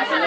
আসলে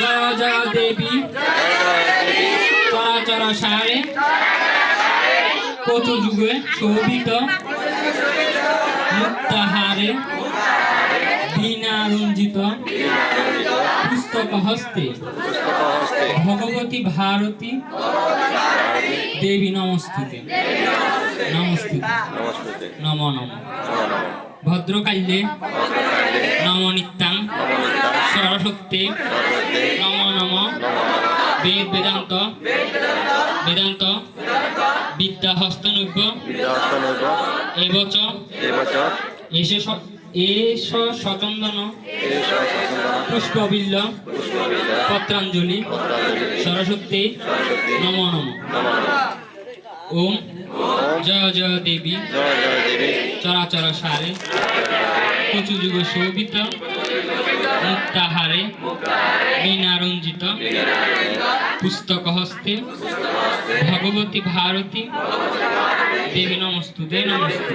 জয় জয় দেবী চরাচর সারে কত যুগে শোভিত। মুক্তাহারে বীণা রঞ্জিত পুস্তক হস্তে ভগবতী ভারতী। দেবী নমস্তুতে। নমস্তুতে। নম নম। ভদ্রকাল্যে। নম নিত্যাং সরস্বতী নম নম। বেদ বেদান্ত। বেদান্ত। বিদ্যা হস্তনৈব্য এবচ এস এষ সচন্দন পুষ্পবিল্ল। পত্রাঞ্জলি। সরস্বতী। নম নম। ওম। জয় জয় দেবী। চরাচর সারে। কচু যুগ শোভিত। মুক্তাহারে। বীণারঞ্জিত পুস্তক হস্তে ভগবতী ভারতী। দেবী নমস্তে। দেবী নমস্তে।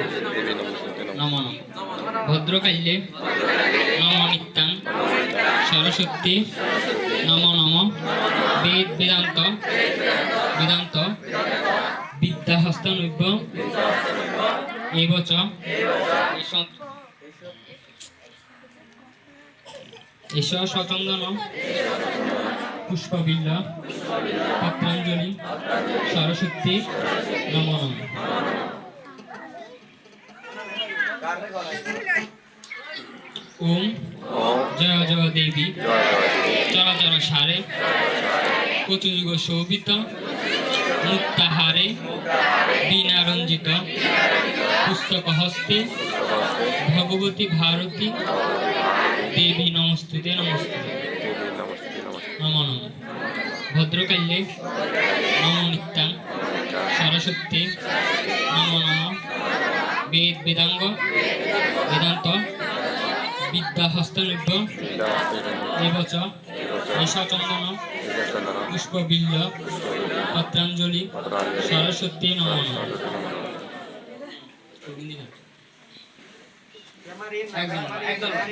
নম নম। ভদ্রকাল্যে নম নিত্যাং সরস্বতী, নম নম, বেদ বেদান্ত বেদান্ত বিদ্যা হস্তনৈব্য এবচ এস সচন্দন পুষ্পবিল্ল, পত্রাঞ্জলি, সরস্বতী, নম নম। ওম। জয় জয় দেবী চরাচর সারে। কচুযুগ শোভিত। মুক্তাহারে বীণারঞ্জিত পুস্তক হস্তে। ভগবতী ভারতী। দেবী নমস্তুতে নমস্তে। নম নম। ভদ্রকাল্যে। নম নিত্যাং। সরস্বতী নম নম। বেদ বেদাঙ্গ। বেদান্ত। বিদ্যা বিদ্যাহস্তনৈব এবচ বিদ্যাচন্দন পুষ্পবিল্ল পত্রাঞ্জলি সরস্বতী নম। একদম একদমগুলো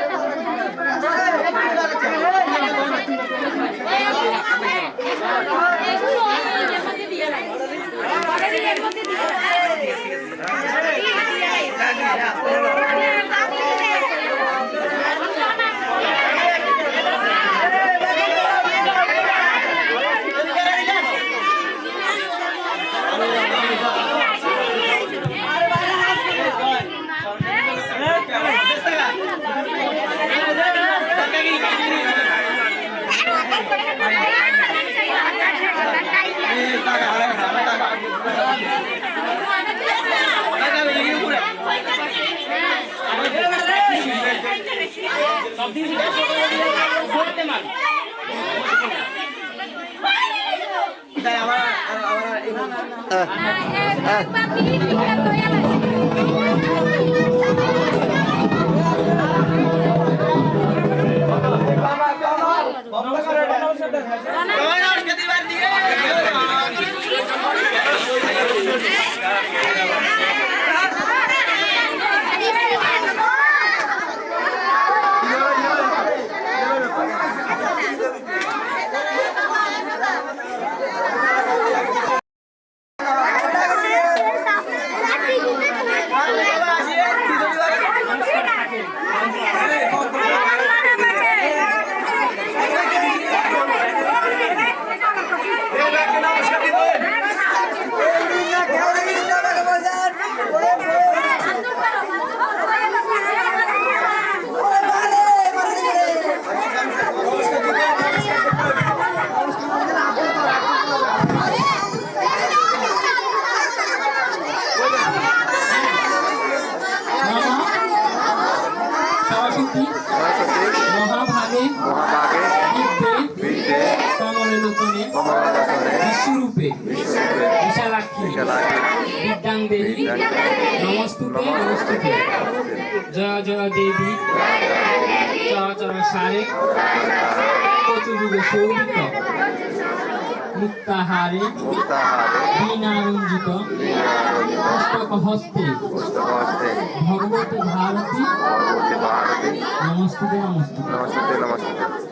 আমার আমার বিশালাক্ষী বিদ্যাং দেবী। নমস্তুতে। নমস্তুতে। জয় জয় দেবী। চরাচর সারে। কচুযুগে শোভিত মুক্তাহারে। মুক্তাহারে। বীণারঞ্জিত পুস্তক হস্তে ভগবতী ভারতী। নমস্তুতে নমস্তুতে নমস্তে নমস্তে